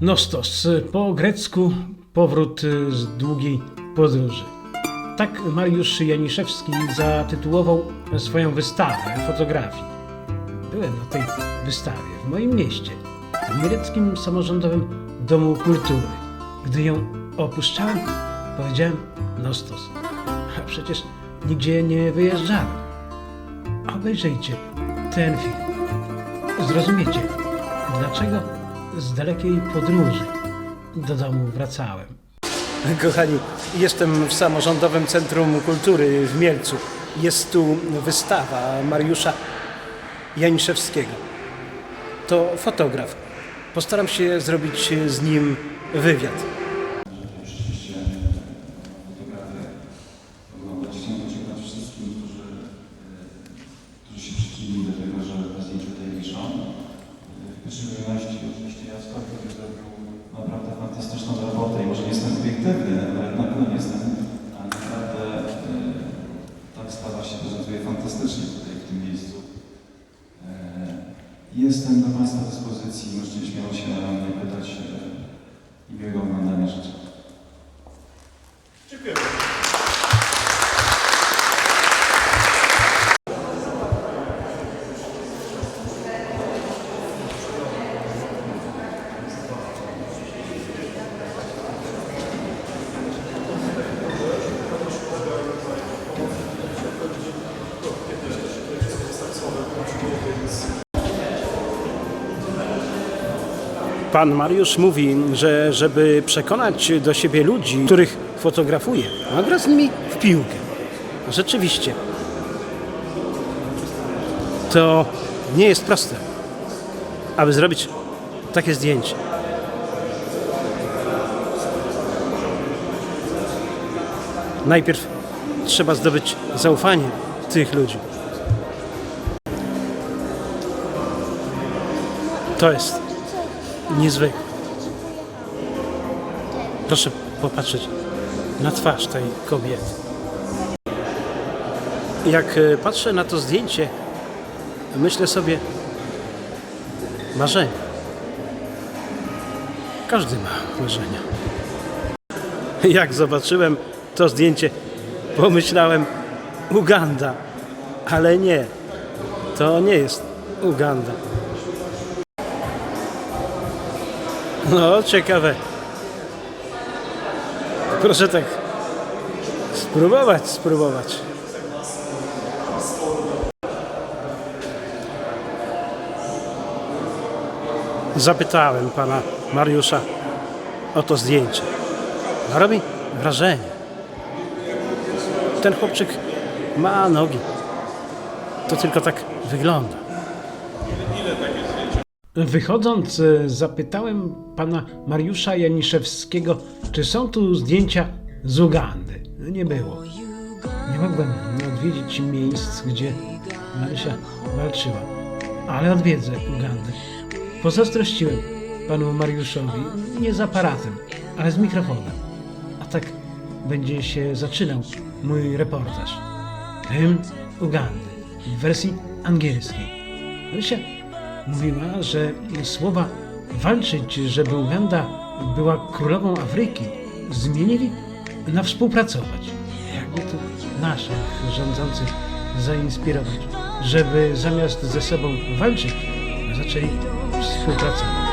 Nostos, po grecku powrót z długiej podróży. Tak Mariusz Janiszewski zatytułował swoją wystawę fotografii. Byłem na tej wystawie w moim mieście, w Mieleckim Samorządowym Domu Kultury. Gdy ją opuszczałem, powiedziałem Nostos. A przecież nigdzie nie wyjeżdżałem. Obejrzyjcie ten film. Zrozumiecie, dlaczego z dalekiej podróży do domu wracałem. Kochani, jestem w Samorządowym Centrum Kultury w Mielcu. Jest tu wystawa Mariusza Janiszewskiego. To fotograf. Postaram się zrobić z nim wywiad. Fantastycznie tutaj w tym miejscu. E, Jestem do Państwa dyspozycji, możecie śmiało się mnie pytać e, i miłego oglądania życzę. Pan Mariusz mówi, że żeby przekonać do siebie ludzi, których fotografuje, ma grać z nimi w piłkę. Rzeczywiście. To nie jest proste, aby zrobić takie zdjęcie. Najpierw trzeba zdobyć zaufanie tych ludzi. To jest niezwykłe. Proszę popatrzeć na twarz tej kobiety. Jak e, patrzę na to zdjęcie, myślę sobie marzenia. Każdy ma marzenia. Jak zobaczyłem to zdjęcie, pomyślałem Uganda, ale nie, to nie jest Uganda. No, ciekawe. Proszę tak spróbować, spróbować. Zapytałem pana Mariusza o to zdjęcie. Robi wrażenie. Ten chłopczyk ma nogi. To tylko tak wygląda. Wychodząc, e, zapytałem pana Mariusza Janiszewskiego, czy są tu zdjęcia z Ugandy. Nie było. Nie mogłem odwiedzić miejsc, gdzie Marysia walczyła, ale odwiedzę Ugandę. Pozazdrościłem panu Mariuszowi, nie z aparatem, ale z mikrofonem. A tak będzie się zaczynał mój reportaż. Hymn Ugandy w wersji angielskiej. Marysia mówiła, że słowa walczyć, żeby Uganda była królową Afryki, zmienili na współpracować. Jakby to naszych rządzących zainspirować, żeby zamiast ze sobą walczyć, zaczęli współpracować.